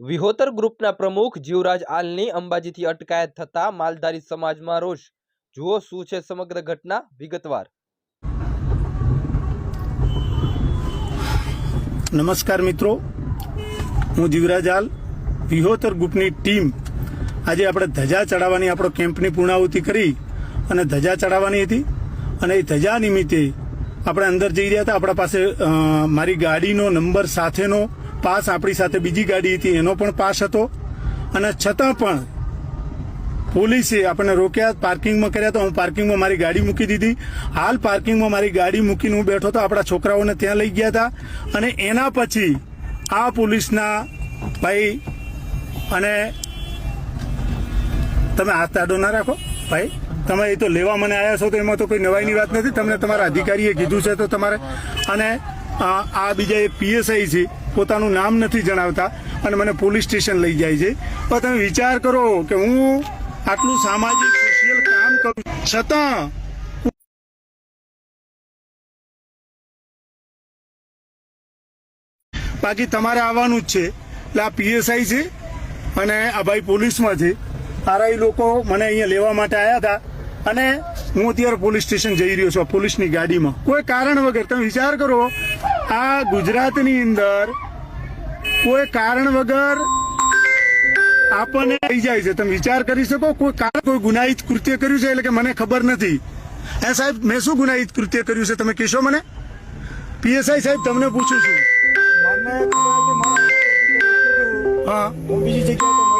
વિહોતર ગ્રુપના પ્રમુખ જીવરાજ આલની અંબાજીથી અટકાયત થતા માલધારી સમાજમાં રોષ. જુઓ શું છે સમગ્ર ઘટના વિગતવાર. નમસ્કાર મિત્રો, હું જીવરાજ હાલ વિહોતર ગ્રુપની ટીમ. આજે આપણે ધજા ચડાવવાની આપણો કેમ્પની પૂર્ણાહુતિ કરી અને ધજા ચડાવવાની હતી અને એ ધજા નિમિત્તે આપણે અંદર જઈ રહ્યા હતા. આપણા પાસે મારી ગાડીનો નંબર સાથેનો પાસ આપણી સાથે બીજી ગાડી હતી, એનો પણ પાસ હતો. અને છતાં પણ પોલીસે આપણને રોક્યા, પાર્કિંગમાં કર્યા તો હું પાર્કિંગમાં મારી ગાડી મૂકી દીધી. હાલ પાર્કિંગમાં મારી ગાડી મૂકીને હું બેઠો હતો. આપણા છોકરાઓને ત્યાં લઈ ગયા હતા. અને એના પછી આ પોલીસના ભાઈ અને તમે હાથ તાડો ના રાખો, ભાઈ. તમે એ તો લેવા મને આવ્યા છો તો એમાં તો કોઈ નવાઈની વાત નથી. તમને તમારા અધિકારીએ કીધું છે તો તમારે અને આ બીજા એક પીએસઆઈ છે, પોતાનું નામ નથી જણાવતા અને મને પોલીસ સ્ટેશન લઈ જાય છે. પણ તમે વિચાર કરો કે હું આટલું સામાજિક, સોશિયલ કામ કરું. છતાં બાકી તમારે આવવાનું જ છે. એટલે આ પીએસઆઈ છે અને આ ભાઈ પોલીસમાં છે. તારા લોકો મને અહીંયા લેવા માટે આવ્યા હતા અને હું અત્યારે પોલીસ સ્ટેશન જઈ રહ્યો છું પોલીસની ગાડીમાં. કોઈ કારણ વગર તમે વિચાર કરો આ ગુજરાતની અંદર કોઈ કારણ વગર આપણને થઈ જાય છે. તમે વિચાર કરી શકો કોઈ કારણ કોઈ ગુનાહિત કૃત્ય કર્યું છે એટલે કે મને ખબર નથી. હે સાહેબ મેં શું ગુનાહિત કૃત્ય કર્યું છે? તમે કહેશો મને? પીએસઆઈ સાહેબ તમને પૂછું છું. હા. હું બીજી જગ્યાએ.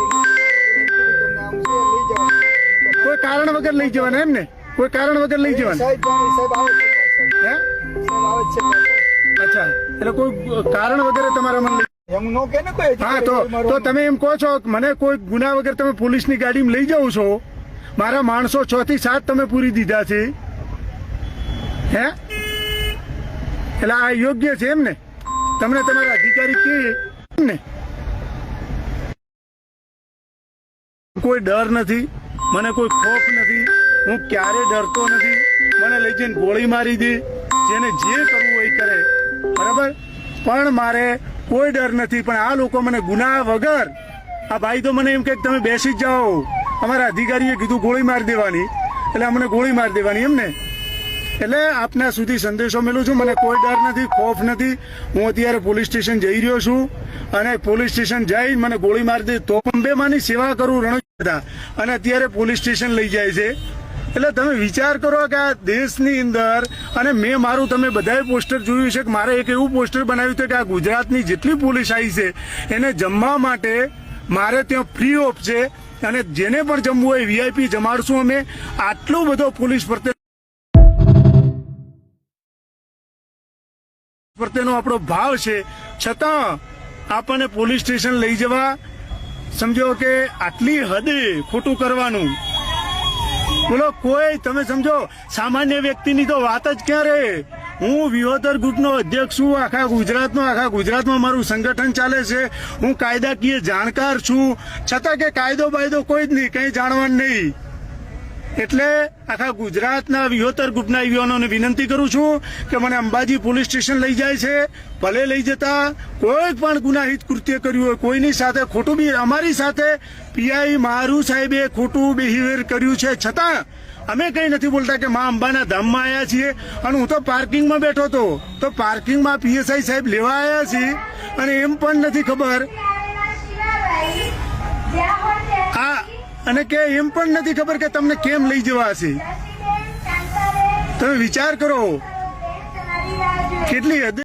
કોઈ કારણ વગર લઈ જવાના એમ ને કોઈ કારણ વગર લઈ જવાના? સાહેબ સાહેબ આવે છે. હે? અચ્છા એટલે કોઈ કારણ વગેરે તમારા મને હા તો તો તમે એમ કહો છો મને કોઈ ગુના વગર તમે પોલીસની ગાડીમાં લઈ જાઓ છો? મારા માણસો છ થી સાત તમે પૂરી દીધા છે. હે? એટલે આ યોગ્ય છે એમ ને તમને તમારા અધિકારી કે એમ ને કોઈ ડર નથી. મને કોઈ ખોફ નથી. હું ક્યારે ડરતો નથી. મને લઈ જઈને ગોળી મારી દે. જેને જે કરવું હોય કરે. બરાબર? પણ મારે કોઈ ડર નથી, પણ આ લોકો મને ગુના વગર, આ ભાઈ તો મને એમ કે તમે બેસી જ જાઓ. અમારા અધિકારીએ કીધું ગોળી મારી દેવાની. એટલે અમને ગોળી મારી દેવાની એમ ને એટલે આપના સુધી સંદેશો મેલું છું. મને કોઈ ડર નથી, ખોફ નથી. હું અત્યારે પોલીસ સ્ટેશન જઈ રહ્યો છું. અને પોલીસ સ્ટેશન જઈ મને ગોળી મારી દે તો અંબેમાની સેવા કરું હતા અને અત્યારે પોલીસ સ્ટેશન લઈ જાય છે. એટલે તમે વિચાર કરો કે આ દેશની અંદર, અને મેં મારું, તમે બધાએ પોસ્ટર જોયું છે કે મારે એક એવું પોસ્ટર બનાવ્યું હતું કે આ ગુજરાતની જેટલી પોલીસ આવી છે, એને જમવા માટે મારે ત્યાં ફ્રી ઓફ છે, અને જેને પણ જમવું હોય વીઆઈપી જમાડશું અમે. આટલો બધો પોલીસ પ્રત્યે પ્રત્યેનો આપણો ભાવ છે. છતાં આપણને પોલીસ સ્ટેશન લઈ જવા, સમજો કે આટલી હદે ખોટું કરવાનું. બોલો, કોઈ, તમે સમજો, સામાન્ય વ્યક્તિની તો વાત જ ક્યાં રહે? હું વિહોતર ગ્રુપનો અધ્યક્ષ છું, આખા ગુજરાતનો, આખા ગુજરાતમાં મારું સંગઠન ચાલે છે. હું કાયદાકીય જાણકાર છું. છતાં કે કાયદો બાયદો કોઈ જ નહીં, કંઈ જાણવાનું નહીં. એટલે આખા ગુજરાતના વિહોતર ગ્રુપના યુવાનોને વિનંતી કરું છું કે મને અંબાજી પોલીસ સ્ટેશન લઈ જાય છે. ભલે લઈ જતા કોઈ પણ ગુનાહિત કૃત્ય કર્યું હોય, કોઈની સાથે ખોટું બી, અમારી સાથે પીઆઈ મારું સાહેબે ખોટું બિહેવિયર કર્યું છે. છતાં અમે કંઈ નથી બોલતા કે મા અંબાના ધામમાં આવ્યા છીએ અને હું તો પાર્કિંગમાં બેઠો હતો. તો પાર્કિંગમાં પીએસઆઈ સાહેબ લેવા આવ્યા છીએ અને એમ પણ નથી ખબર. આ અને કે એમ પણ નથી ખબર કે તમને કેમ લઈ જવા હશે. તમે વિચાર કરો. કેટલી હદે